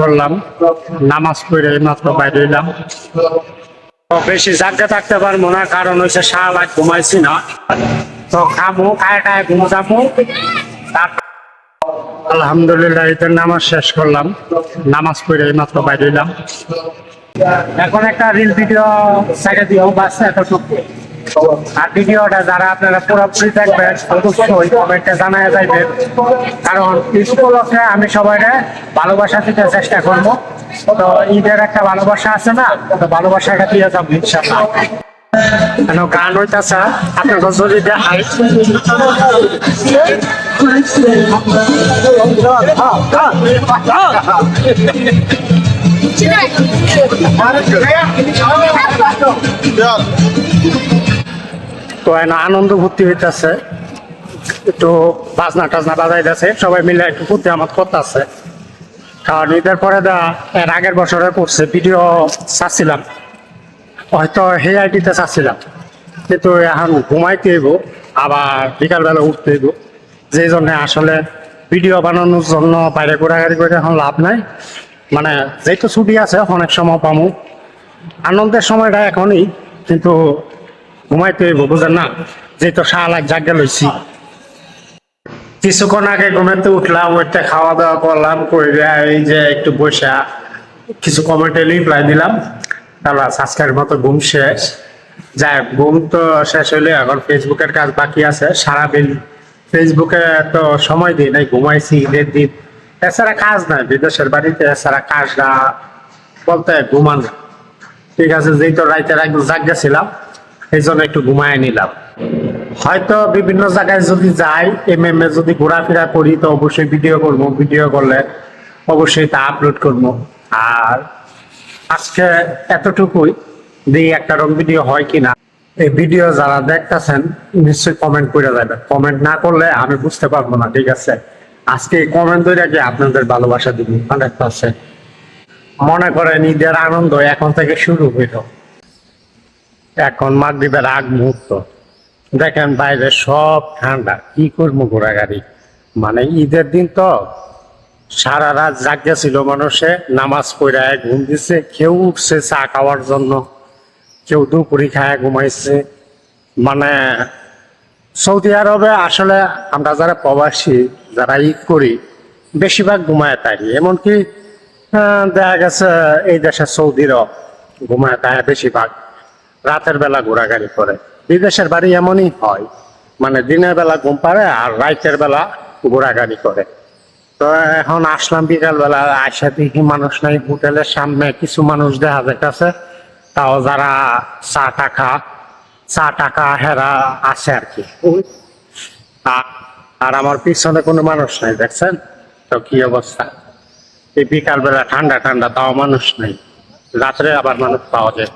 করলাম, নামাজ পড়ে মাত্র বাইরে এলাম বেশি জায়গা থাকতে পারব না, কারণ হচ্ছে সারা ঘুমাইছি না। তো খামো, খায় খায় ঘুম যাব। আলহামদুলিল্লাহ, ঈদের নামাজ শেষ করলাম। নামাজ পড়ে মাত্র বাইরে এলাম এখন একটা রিল ভিডিও সাইডে দিও, বাস, এতটুকু। আর ভিডিওটা যারা আপনারা পুরোপুরি দেখবেন, অবশ্যই কমেন্টে জানায় যাইবেন। কারণ উপলক্ষে আমি সবাই ভালোবাসা দিতে চেষ্টা করব। তো ঈদের একটা ভালোবাসা আছে না? তো ভালোবাসাটা দিয়ে যাব ইনশাল্লাহ কেন গান হইতাছে? আপনার যদি দেখাই। তো আনন্দ ভর্তি হইতেছে। একটু বাজনা টাজনা বাজাইতেছে। সবাই মিলে একটু করতে আমার কথা আছে কারণ ঈদের পরে দা, এর আগের বছরে করছে, ভিডিও চাচ্ছিলাম হয়তো সেই আইডিতে চাচ্ছিলাম কিন্তু এখন ঘুমাইতে হইব, আবার বিকালবেলা উঠতে হইব। যেই জন্য আসলে ভিডিও বানানোর জন্য বাইরে ঘোরাঘুরি করে এখন লাভ নাই। মানে যেহেতু ছুটি আছে, অনেক সময় পামু। আনন্দের সময়টা এখনই, কিন্তু ঘুমাইতে হইব, বুঝেন না? যেহেতু সারা জায়গা লইছি। কিছুক্ষণ আগে ঘুমাতে উঠলাম ওইটা খাওয়া দাওয়া করলাম করে এই যে একটু বসা কিছু কমেন্টে রিপ্লাই দিলাম। তারপর আজকের মতো ঘুম শেষ। যাই ঘুম তো শেষ হইলে এখন ফেসবুকের কাজ বাকি আছে। সারাদিন ফেসবুকে তো সময় দিই নাই, ঘুমাইছি ঈদের দিন। এছাড়া কাজ নাই, বিদেশের বাড়িতে এছাড়া কাজ না, বলতে ঘুমান ঠিক আছে যেই যেহেতু রাইতের একদম জাগ্যা ছিলাম এই জন্য একটু ঘুমায় নিলাম। হয়তো বিভিন্ন জায়গায় যদি যাই এম এম এ যদি ঘোরাফেরা করি, তো অবশ্যই ভিডিও করব। ভিডিও করলে অবশ্যই তা আপলোড করব। আর আজকে এতটুকুই। দিয়ে একটা রং ভিডিও হয় কিনা, এই ভিডিও যারা দেখতেছেন, নিশ্চয়ই কমেন্ট করে যাবেন কমেন্ট না করলে আমি বুঝতে পারব না, ঠিক আছে? আজকে কমেন্ট ধরে কি আপনাদের ভালোবাসা দিব হান্ড্রেড পার্সেন্ট মনে করেন ঈদের আনন্দ এখন থেকে শুরু হইল। এখন মাগরীবের আগ মুহূর্ত। দেখেন বাইরে সব ঠান্ডা। কি করব ঘোরাগাড়ি মানে ঈদের দিন তো সারা রাত জাগিয়া ছিল মানুষে, নামাজ পড়ে ঘুম দিছে, কেউ উঠছে চা খাওয়ার জন্য, কেউ দুপুরি খায়, ঘুমাইছে। মানে সৌদি আরবে আসলে আমরা যারা প্রবাসী, যারা ঈদ করি, বেশিরভাগ ঘুমায় থাকি এমনকি দেখা গেছে এই দেশে সৌদিরও ঘুমায় থাকে বেশিরভাগ। রাতের বেলা ঘোরাঘুরি করে। বিদেশের বাড়ি এমনই হয় মানে দিনের বেলা ঘুম পারে আর রাতের বেলা ঘোরাঘুরি করে। তো এখন আসলাম বিকাল বেলা আসা দেখি মানুষ নাই, হোটেলের সামনে কিছু মানুষ দেখা যাইতেছে। তাও যারা চা টাকা চা টাকা হেরা আছে আর কি। আর আমার পিছনে কোনো মানুষ নাই, দেখছেন? তো কি অবস্থা? এই বিকালবেলা ঠান্ডা ঠান্ডা, তাও মানুষ নেই। রাত্রে আবার মানুষ পাওয়া যায়।